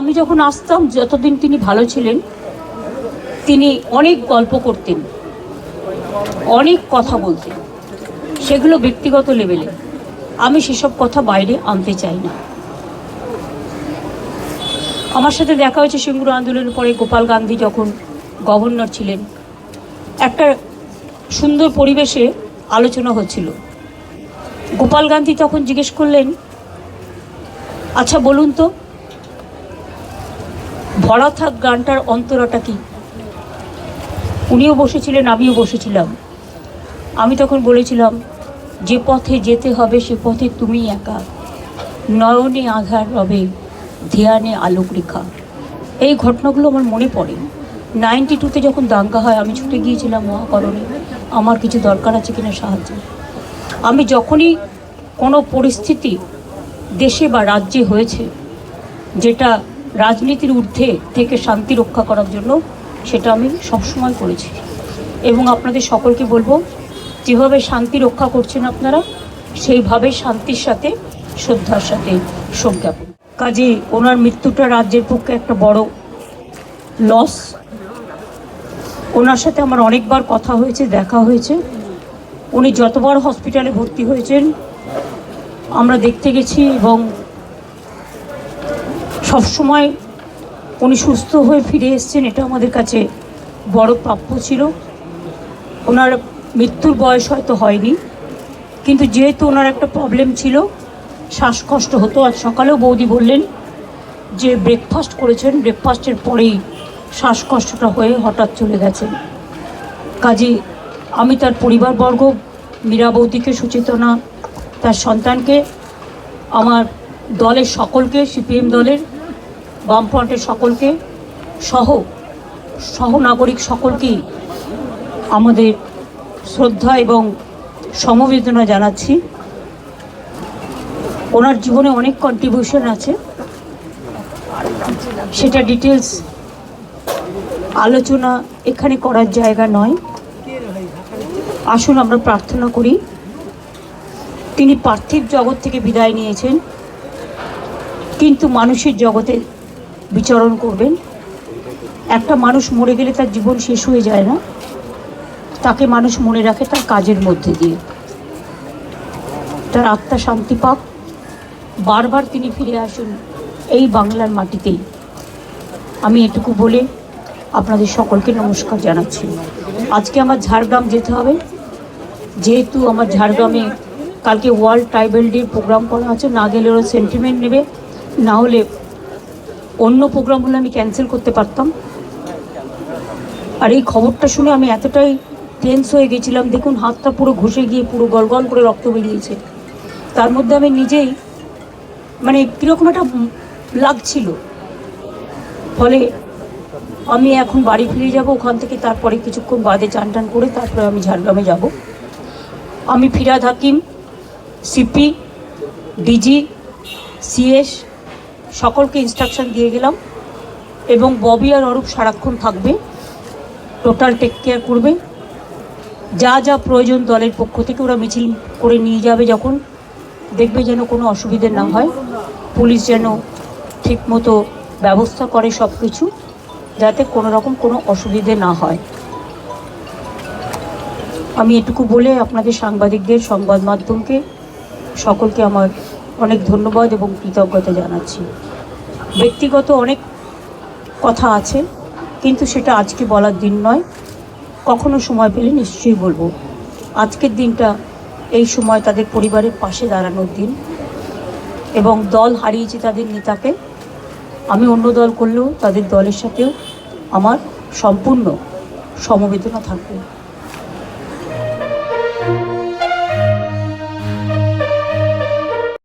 আমি যখন আসতাম, যতদিন তিনি ভালো ছিলেন, তিনি অনেক গল্প করতেন, অনেক কথা বলতেন, সেগুলো ব্যক্তিগত লেভেলে। আমি সেসব কথা বাইরে আনতে চাই না। আমার সাথে দেখা হয়েছে সিঙ্গুর আন্দোলনের পরে গোপাল গান্ধী যখন গভর্নর ছিলেন। একটা সুন্দর পরিবেশে আলোচনা হচ্ছিল। গোপাল গান্ধী তখন জিজ্ঞেস করলেন আচ্ছা বলুন তো ভরা থাক গানটার অন্তরাটা কি? উনিও বসেছিলেন, আমিও বসেছিলাম। আমি তখন বলেছিলাম, যে পথে যেতে হবে, সে পথে তুমি একা। নয়নে আঘার রবে ধ্যানে আলোক রেখা। এই ঘটনাগুলো আমার মনে পড়ে। নাইনটি টুতে যখন দাঙ্গা হয়, আমি ছুটে গিয়েছিলাম মহাকরণে। আমার কিছু দরকার আছে কিনা সাহায্য। আমি যখনই কোনো পরিস্থিতি দেশে বা রাজ্যে হয়েছে, যেটা রাজনীতির ঊর্ধ্বে থেকে শান্তি রক্ষা করার জন্য সেটা আমি সবসময় করেছি। এবং আপনাদের সকলকে বলব, যেভাবে শান্তি রক্ষা করছেন আপনারা, সেইভাবে শান্তির সাথে, শ্রদ্ধার সাথে শোক জ্ঞাপন কাজে ওনার মৃত্যুটা রাজ্যের পক্ষে একটা বড় লস ওনার সাথে আমার অনেকবার কথা হয়েছে, দেখা হয়েছে। উনি যতবার হসপিটালে ভর্তি হয়েছেন, আমরা দেখতে গেছি এবং সবসময় উনি সুস্থ হয়ে ফিরে এসেছেন, এটা আমাদের কাছে বড় প্রাপ্য ছিল। ওনার মৃত্যুর বয়স হয়তো হয়নি, কিন্তু যেহেতু ওনার একটা প্রবলেম ছিল, শ্বাসকষ্ট হতো। আজ সকালেও বৌদি বললেন যে ব্রেকফাস্ট করেছেন ব্রেকফাস্টের পরেই শ্বাসকষ্টটা হয়ে হঠাৎ চলে গেছেন কাজে আমি তার পরিবারবর্গ, মীরা বৌদিকে সুচেতনা, তার সন্তানকে, আমার দলের সকলকে, সিপিএম দলের বামফ্রন্টের সকলকে সহ সহনাগরিক সকলকেই আমাদের শ্রদ্ধা এবং সমবেদনা জানাচ্ছি। ওনার জীবনে অনেক কন্ট্রিবিউশন আছে। সেটা ডিটেলস আলোচনা এখানে করার জায়গা নয়। আসুন আমরা প্রার্থনা করি। তিনি পার্থিব জগৎ থেকে বিদায় নিয়েছেন, কিন্তু মানুষের জগতে বিচরণ করবেন। একটা মানুষ মরে গেলে তার জীবন শেষ হয়ে যায় না। তাকে মানুষ মনে রাখে তার কাজের মধ্যে দিয়ে। তার আত্মা শান্তি পাক। বারবার তিনি ফিরে আসুন এই বাংলার মাটিতেই। আমি এটুকু বলে আপনাদের সকলকে নমস্কার জানাচ্ছি। আজকে আমার ঝাড়গ্রাম যেতে হবে। যেহেতু আমার ঝাড়গ্রামে কালকে ওয়ার্ল্ড ট্রাইবেল ডে প্রোগ্রাম করা আছে, না গেলে ওরা সেন্টিমেন্ট নেবে। না হলে অন্য প্রোগ্রাম হলে আমি ক্যান্সেল করতে পারতাম। আর এই খবরটা শুনে আমি এতটাই টেন্স হয়ে গেছিলাম। দেখুন, হাতটা পুরো ঘষে গিয়ে পুরো গলগল করে রক্ত বেরিয়েছে। তার মধ্যে আমি নিজেই মানে কীরকম একটা লাগছিল। ফলে আমি এখন বাড়ি ফিরে যাব, ওখান থেকে তারপরে কিছুক্ষণ বাদে চান টান করে তারপরে আমি ঝাড়গ্রামে যাব। আমি Firhad Hakim CP DG CS সকলকে ইনস্ট্রাকশন দিয়ে গেলাম এবং ববি আর অরূপ সারাক্ষণ থাকবে টোটাল টেক কেয়ার করবে। যা যা প্রয়োজন দলের পক্ষ থেকে ওরা মিছিল করে নিয়ে যাবে যখন, দেখবে যেন কোনো অসুবিধে না হয়। পুলিশ যেন ঠিকমতো ব্যবস্থা করে সব কিছু যাতে কোনো রকম কোনো অসুবিধে না হয়। আমি এটুকু বলে আপনাদের সাংবাদিকদের সংবাদ মাধ্যমকে সকলকে আমার অনেক ধন্যবাদ এবং কৃতজ্ঞতা জানাচ্ছি। ব্যক্তিগত অনেক কথা আছে, কিন্তু সেটা আজকে বলার দিন নয়। কখনো সময় পেলে নিশ্চয়ই বলব। আজকের দিনটা এই সময় তাদের পরিবারের পাশে দাঁড়ানোর দিন এবং দল হারিয়েছে তাদের নেতাকে আমি অন্য দল করলেও তাদের দলের সাথেও আমার সম্পূর্ণ সমবেদনা থাকবে।